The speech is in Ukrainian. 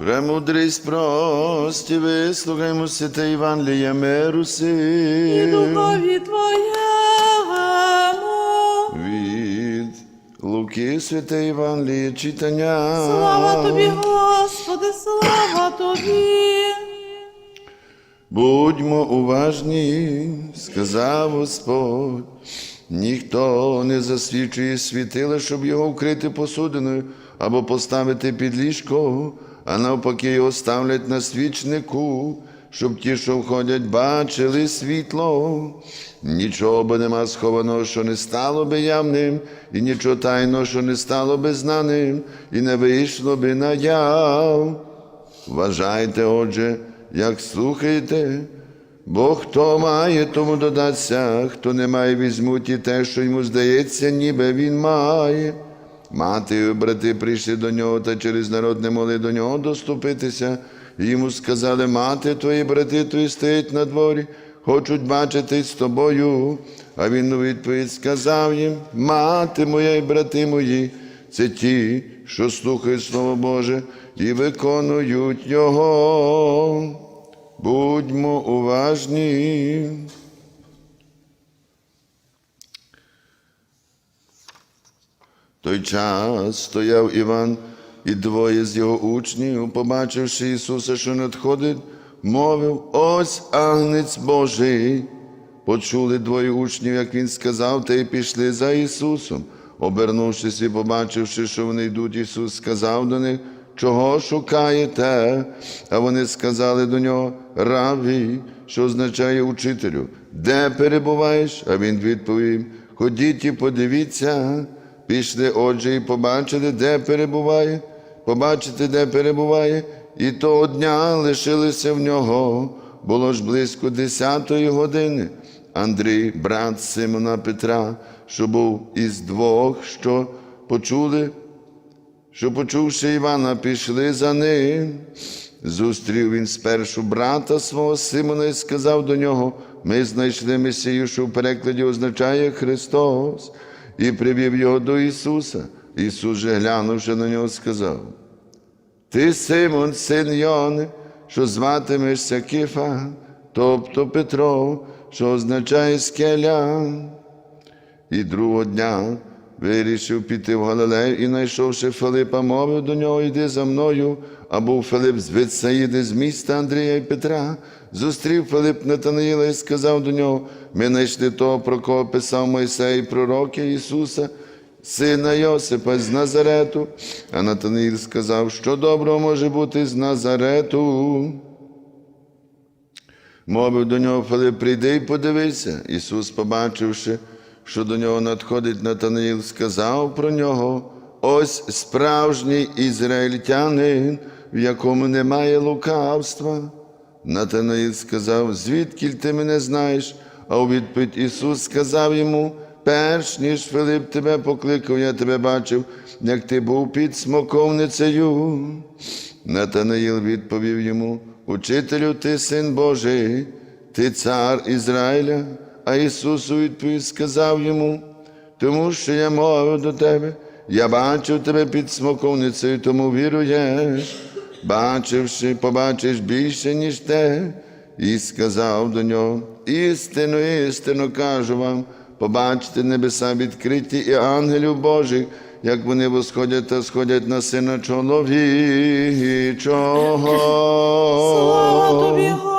Премудрість прості, вислухаймо святе Євангеліє миру і сил. духові Твоєму. Від Луки святе Євангеліє читання. Слава Тобі, Господи, слава Тобі. Будьмо уважні, сказав Господь. Ніхто не засвічує світила, щоб його вкрити посудиною або поставити під ліжко, а навпаки його ставлять на свічнику, щоб ті, що входять, бачили світло. Нічого би нема схованого, що не стало би явним, і нічого тайного, що не стало би знаним, і не вийшло би наяв. Вважайте, отже, як слухаєте, бо хто має, тому додаться, хто не має, візьмуть і те, що йому здається, ніби він має. Мати і брати прийшли до нього та через народ не могли до нього доступитися. Йому сказали, мати твої брати твої стоять на дворі, хочуть бачити з тобою. А він у відповідь сказав їм, мати моя і брати мої, це ті, що слухають Слово Боже і виконують Його. Будьмо уважні. Той час стояв Іван і двоє з його учнів, побачивши Ісуса, що надходить, мовив: Ось агнець Божий. Почули двоє учнів, як він сказав, та й пішли за Ісусом. Обернувшись і побачивши, що вони йдуть, Ісус сказав до них, чого шукаєте? А вони сказали до нього, Раві, що означає учителю, де перебуваєш? А він відповів: Ходіть і подивіться. Пішли, отже, і побачили, де перебуває, побачити, де перебуває, і того дня лишилися в нього. Було ж близько десятої години. Андрій, брат Симона Петра, що був із двох, що почули, що, почувши Івана, пішли за ним. Зустрів він спершу брата свого Симона і сказав до нього: Ми знайшли Месію, що в перекладі означає Христос, і привів його до Ісуса. Ісус же, глянувши на нього, сказав: Ти Симон, син Йони, що зватимешся Кіфа, тобто Петро, що означає скеля. І другого дня вирішив піти в Галилею і, знайшовши Филипа, мовив до нього, йди за мною. А був Филип з Витсаїди, з міста Андрія і Петра. Зустрів Филип Натанаїла і сказав до нього: Ми знайшли того, про кого писав Мойсей, пророки Ісуса, сина Йосипа з Назарету. А Натанаїл сказав, що доброго може бути з Назарету. Мовив до нього Филип, прийди і подивися. Ісус, побачивши, що до нього надходить Натанаїл, сказав про нього: ось справжній ізраїльтянин, в якому немає лукавства. Натанаїл сказав, звідки ти мене знаєш? А у відповідь Ісус сказав йому, перш ніж Филип тебе покликав, я тебе бачив, як ти був під смоковницею. Натанаїл відповів йому, Учителю, ти син Божий, ти цар Ізраїля, а Ісус у відповідь сказав йому, тому що я мовив до тебе, я бачив тебе під смоковницею, тому віруєш, бачивши, побачиш більше, ніж те, і сказав до нього, істину, істину кажу вам, побачите небеса відкриті і ангелів Божих, як вони восходять та сходять на сина чоловічого. Слава Тобі,